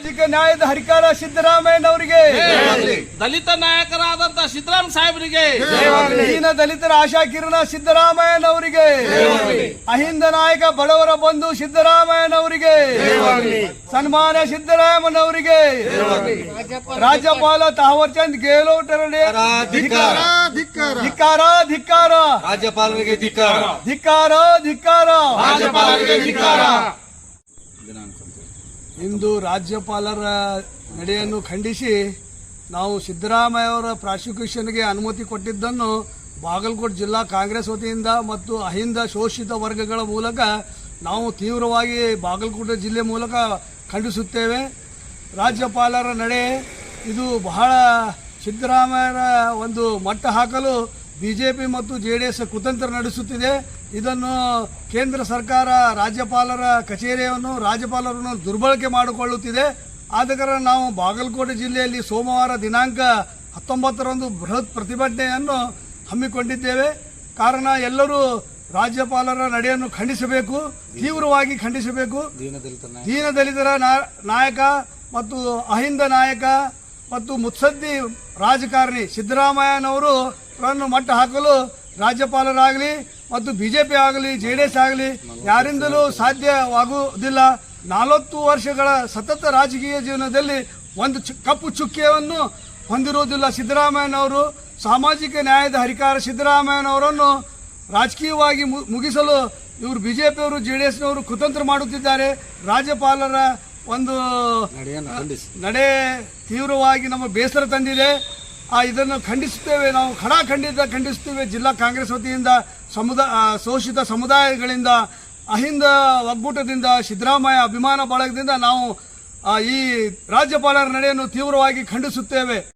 ಸಾಮಾಜಿಕ ನ್ಯಾಯದ ಹರಿಕಾರ ಸಿದ್ದರಾಮಯ್ಯನವರಿಗೆ. ದಲಿತ ನಾಯಕರಾದಂತ ಸಿದ್ದರಾಮ ಸಾಹೇಬರಿಗೆ. ದೀನ ದಲಿತರ ಆಶಾ ಕಿರಣ ಸಿದ್ದರಾಮಯ್ಯನವರಿಗೆ. ಅಹಿಂದ ನಾಯಕ ಬಡವರ ಬಂಧು ಸಿದ್ದರಾಮಯ್ಯನವರಿಗೆ. ಸನ್ಮಾನ ಸಿದ್ದರಾಮಯ್ಯನವರಿಗೆ. ರಾಜ್ಯಪಾಲ ತಾವರ್ ಚಂದ್ ಗೆಹ್ಲೋಟ್ ಧಿಕ್ಕಾರ. ಧಿಕ್ಕಾರ ರಾಜ್ಯಪಾಲರಿಗೆ ಧಿಕ್ಕಾರ ಧಿಕ್ಕಾರ ಧಿಕ್ಕಾರ ಇಂದು ರಾಜ್ಯಪಾಲರ ನಡೆಯನ್ನು ಖಂಡಿಸಿ ನಾವು ಸಿದ್ದರಾಮಯ್ಯ ಅವರ ಪ್ರಾಸಿಕ್ಯೂಷನ್ಗೆ ಅನುಮತಿ ಕೊಟ್ಟಿದ್ದನ್ನು ಬಾಗಲಕೋಟೆ ಜಿಲ್ಲಾ ಕಾಂಗ್ರೆಸ್ ವತಿಯಿಂದ ಮತ್ತು ಅಹಿಂದ ಶೋಷಿತ ವರ್ಗಗಳ ಮೂಲಕ ನಾವು ತೀವ್ರವಾಗಿ ಬಾಗಲಕೋಟೆ ಜಿಲ್ಲೆ ಮೂಲಕ ಖಂಡಿಸುತ್ತೇವೆ. ರಾಜ್ಯಪಾಲರ ನಡೆ ಇದು ಬಹಳ ಸಿದ್ದರಾಮಯ್ಯರ ಒಂದು ಮಟ್ಟ ಹಾಕಲು ಬಿಜೆಪಿ ಮತ್ತು ಜೆ ಡಿ ಎಸ್ ಕುತಂತ್ರ ನಡೆಸುತ್ತಿದೆ. ಇದನ್ನು ಕೇಂದ್ರ ಸರ್ಕಾರ ರಾಜ್ಯಪಾಲರ ಕಚೇರಿಯನ್ನು, ರಾಜ್ಯಪಾಲರನ್ನು ದುರ್ಬಳಕೆ ಮಾಡಿಕೊಳ್ಳುತ್ತಿದೆ. ಆದ ನಾವು ಬಾಗಲಕೋಟೆ ಜಿಲ್ಲೆಯಲ್ಲಿ ಸೋಮವಾರ ದಿನಾಂಕ ಹತ್ತೊಂಬತ್ತರಂದು ಬೃಹತ್ ಪ್ರತಿಭಟನೆಯನ್ನು ಹಮ್ಮಿಕೊಂಡಿದ್ದೇವೆ. ಕಾರಣ ಎಲ್ಲರೂ ರಾಜ್ಯಪಾಲರ ನಡೆಯನ್ನು ಖಂಡಿಸಬೇಕು, ತೀವ್ರವಾಗಿ ಖಂಡಿಸಬೇಕು. ದೀನ ದಲಿತರ ನಾ- ನಾಯಕ ಮತ್ತು ಅಹಿಂದ ನಾಯಕ ಮತ್ತು ಮುತ್ಸದ್ದಿ ರಾಜಕಾರಣಿ ಸಿದ್ದರಾಮಯ್ಯನವರು ಮಟ್ಟ ಹಾಕಲು ರಾಜ್ಯಪಾಲರಾಗಲಿ ಮತ್ತು ಬಿಜೆಪಿ ಆಗಲಿ ಜೆ ಡಿ ಎಸ್ ಆಗಲಿ ಯಾರಿಂದಲೂ ಸಾಧ್ಯವಾಗುವುದಿಲ್ಲ. ನಲವತ್ತು ವರ್ಷಗಳ ಸತತ ರಾಜಕೀಯ ಜೀವನದಲ್ಲಿ ಒಂದು ಕಪ್ಪು ಚುಕ್ಕೆಯನ್ನು ಹೊಂದಿರುವುದಿಲ್ಲ ಸಿದ್ದರಾಮಯ್ಯನವರು ಸಾಮಾಜಿಕ ನ್ಯಾಯದ ಹರಿಕಾರ ಸಿದ್ದರಾಮಯ್ಯನವರನ್ನು ರಾಜಕೀಯವಾಗಿ ಮುಗಿಸಲು ಇವರು ಬಿಜೆಪಿಯವರು ಜೆ ಡಿ ಎಸ್ನವರು ಕುತಂತ್ರ ಮಾಡುತ್ತಿದ್ದಾರೆ. ರಾಜ್ಯಪಾಲರ ಒಂದು ನಡೆ ತೀವ್ರವಾಗಿ ನಮ್ಮ ಬೇಸರ ತಂದಿದೆ. ಇದನ್ನು ಖಂಡಿಸುತ್ತೇವೆ. ನಾವು ಖಡಾ ಖಂಡಿತ ಖಂಡಿಸುತ್ತೇವೆ. ಜಿಲ್ಲಾ ಕಾಂಗ್ರೆಸ್ ವತಿಯಿಂದ ಸಮುದಾಯ ಶೋಷಿತ ಸಮುದಾಯಗಳಿಂದ, ಅಹಿಂದ ಒಗ್ಗೂಟದಿಂದ, ಸಿದ್ದರಾಮಯ್ಯ ಅಭಿಮಾನ ಬಳಗದಿಂದ ನಾವು ಈ ರಾಜ್ಯಪಾಲರ ನಡೆಯನ್ನು ತೀವ್ರವಾಗಿ ಖಂಡಿಸುತ್ತೇವೆ.